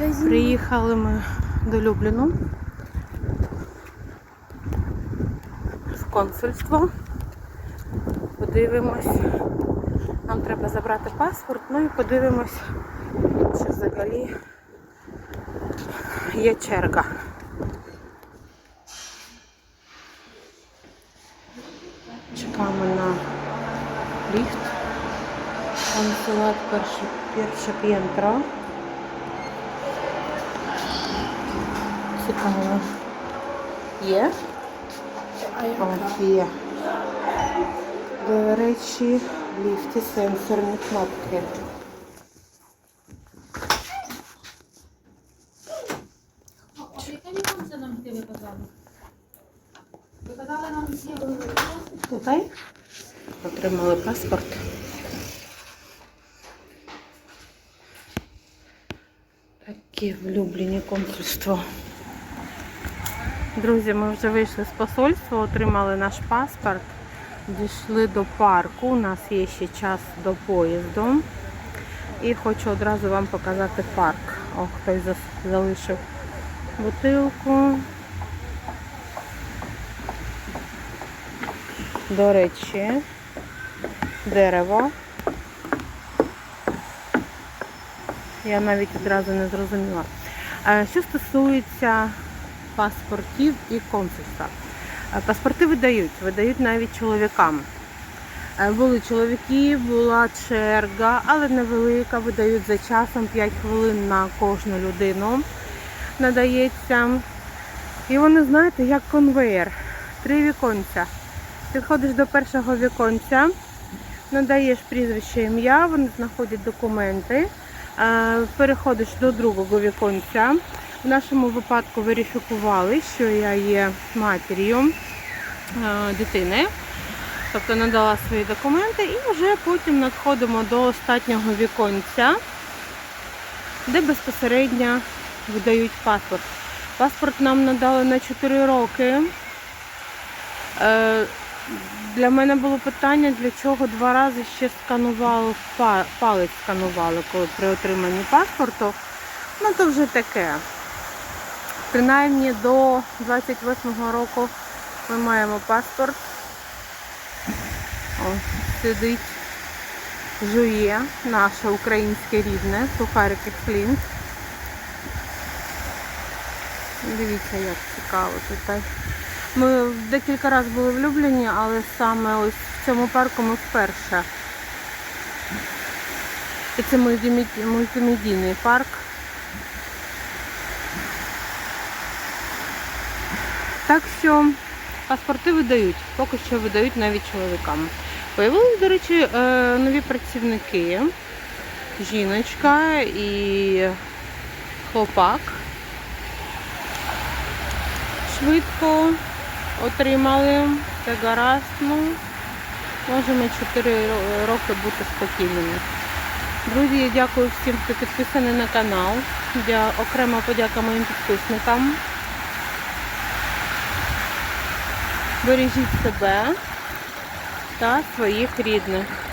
магазин. Приїхали ми до Любліну в консульство. Подивимось. Нам треба забрати паспорт, ну і подивимось, чи взагалі є черга. Чекаємо на ліфт. Консулат перше, п'єнтро. Цікаво. Є? О, є. До речі, в ліфті сенсорні кнопки. Давай. Отримали паспорт. Таке влюблені консульство. Друзі, ми вже вийшли з посольства, отримали наш паспорт, дійшли до парку. У нас є ще час до поїзду. І хочу одразу вам показати парк. О, хтось залишив бутилку. До речі, дерево. Я навіть одразу не зрозуміла. Е, Що стосується паспортів і консульства. Е, Паспорти видають, видають навіть чоловікам. Е, Були чоловіки, була черга, але невелика, видають за часом 5 хвилин на кожну людину надається. І вони, знаєте, як конвейер. Три віконця. Підходиш до першого віконця, надаєш прізвище ім'я, вони знаходять документи, е, переходиш до другого віконця. В нашому випадку верифікували, що я є матір'ю е, дитини, тобто надала свої документи, і вже потім надходимо до останнього віконця, де безпосередньо видають паспорт. Паспорт нам надали на 4 роки. Е, Для мене було питання, для чого два рази ще сканували палець сканували, коли при отриманні паспорту. Ну то вже таке. Принаймні до 28-го року ми маємо паспорт. О, сидить, жує наше українське рідне, сухарики Флінт. Дивіться, як цікаво тут. Ми декілька разів були влюблені, але саме ось в цьому парку ми вперше. І це мультимедійний парк. Так що паспорти видають, поки що видають навіть чоловікам. Появились, до речі, е, нові працівники. Жіночка і хлопак. Швидко отримали це гаразд. Ну, можемо 4 роки бути спокійними. Друзі, я дякую всім, хто підписаний на канал. Я окрема подяка моїм підписникам. Бережіть себе та своїх рідних.